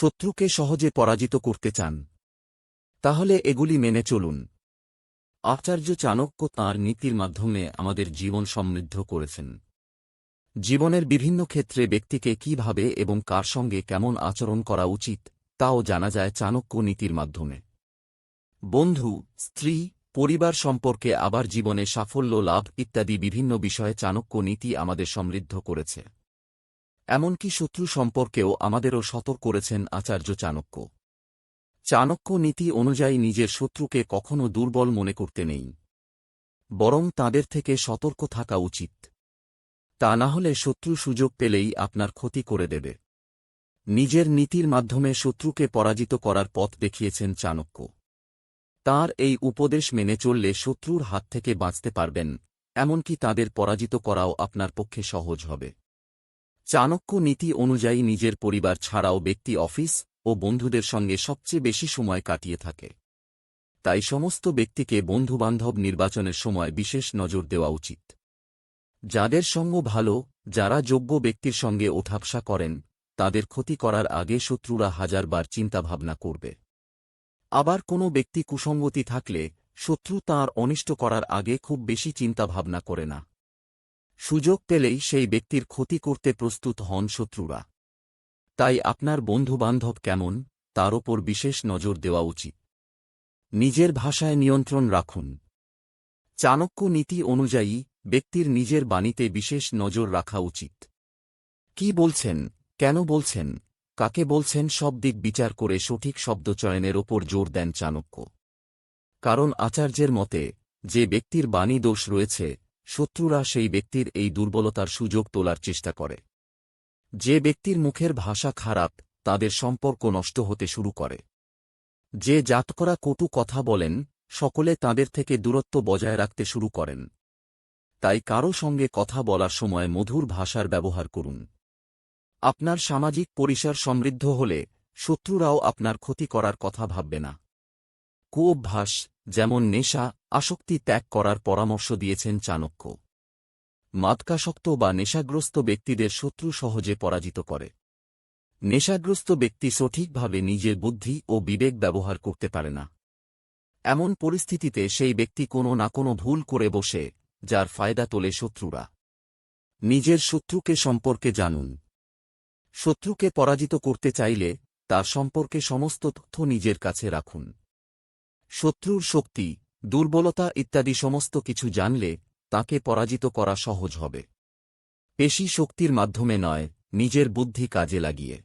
শত্রুকে সহজে পরাজিত করতে চান। তাহলে এগুলি মেনে চলুন। আচার্য চাণক্য তাঁর নীতির মাধ্যমে আমাদের জীবন সমৃদ্ধ করেছেন। জীবনের বিভিন্ন ক্ষেত্রে ব্যক্তিকে কীভাবে এবং কার সঙ্গে কেমন আচরণ করা উচিত, তাও জানা যায় চাণক্য নীতির মাধ্যমে। বন্ধু, স্ত্রী, পরিবার সম্পর্কে আবার জীবনে সাফল্য, লাভ ইত্যাদি বিভিন্ন বিষয়ে চাণক্য নীতি আমাদের সমৃদ্ধ করেছে। এমনকি শত্রু সম্পর্কেও আমাদেরও সতর্ক করেছেন আচার্য চাণক্য। চাণক্য নীতি অনুযায়ী নিজের শত্রুকে কখনও দুর্বল মনে করতে নেই। বরং তাদের থেকে সতর্ক থাকা উচিত। তা না হলে শত্রু সুযোগ পেলেই আপনার ক্ষতি করে দেবে। নিজের নীতির মাধ্যমে শত্রুকে পরাজিত করার পথ দেখিয়েছেন চাণক্য। তার এই উপদেশ মেনে চললে শত্রুর হাত থেকে বাঁচতে পারবেন, এমনকি তাদের পরাজিত করাও আপনার পক্ষে সহজ হবে। চাণক্য নীতি অনুযায়ী নিজের পরিবার ছাড়াও ব্যক্তি অফিস ও বন্ধুদের সঙ্গে সবচেয়ে বেশি সময় কাটিয়ে থাকে। তাই সমস্ত ব্যক্তিকে বন্ধুবান্ধব নির্বাচনের সময় বিশেষ নজর দেওয়া উচিত। যাদের সঙ্গ ভালো, যারা যোগ্য ব্যক্তির সঙ্গে ওঠাপসা করেন, তাদের ক্ষতি করার আগে শত্রুরা হাজারবার চিন্তাভাবনা করবে। আবার কোনো ব্যক্তি কুসঙ্গতি থাকলে শত্রু তাঁর অনিষ্ট করার আগে খুব বেশি চিন্তাভাবনা করে না। সুযোগ পেলেই সেই ব্যক্তির ক্ষতি করতে প্রস্তুত হন শত্রুরা। তাই আপনার বন্ধুবান্ধব কেমন, তার ওপর বিশেষ নজর দেওয়া উচিত। নিজের ভাষায় নিয়ন্ত্রণ রাখুন। চাণক্য নীতি অনুযায়ী, ব্যক্তির নিজের বাণীতে বিশেষ নজর রাখা উচিত। কি বলছেন, কেন বলছেন, কাকে বলছেন সব দিক বিচার করে সঠিক শব্দ চয়নের ওপর জোর দেন চাণক্য। কারণ আচার্যের মতে, যে ব্যক্তির বাণী দোষ রয়েছে শত্রুরা সেই ব্যক্তির এই দুর্বলতার সুযোগ তোলার চেষ্টা করে। যে ব্যক্তির মুখের ভাষা খারাপ, তাদের সম্পর্ক নষ্ট হতে শুরু করে। যে জাতকরা কটু কথা বলেন, সকলে তাদের থেকে দূরত্ব বজায় রাখতে শুরু করেন। তাই কারও সঙ্গে কথা বলার সময় মধুর ভাষার ব্যবহার করুন। আপনার সামাজিক পরিসর সমৃদ্ধ হলে শত্রুরাও আপনার ক্ষতি করার কথা ভাববে না। কুঅভ্যাস যেমন নেশা, আসক্তি ত্যাগ করার পরামর্শ দিয়েছেন চাণক্য। মাদকাসক্ত বা নেশাগ্রস্ত ব্যক্তিদের শত্রু সহজে পরাজিত করে। নেশাগ্রস্ত ব্যক্তি সঠিকভাবে নিজের বুদ্ধি ও বিবেক ব্যবহার করতে পারে না। এমন পরিস্থিতিতে সেই ব্যক্তি কোনো না কোনো ভুল করে বসে, যার ফায়দা তোলে শত্রুরা। নিজের শত্রুকে সম্পর্কে জানুন। শত্রুকে পরাজিত করতে চাইলে তার সম্পর্কে সমস্ত তথ্য নিজের কাছে রাখুন। শত্রুর শক্তি, দুর্বলতা ইত্যাদি সমস্ত কিছু জানলে তাকে পরাজিত করা সহজ হবে। পেশি শক্তির মাধ্যমে নয়, নিজের বুদ্ধি কাজে লাগিয়ে।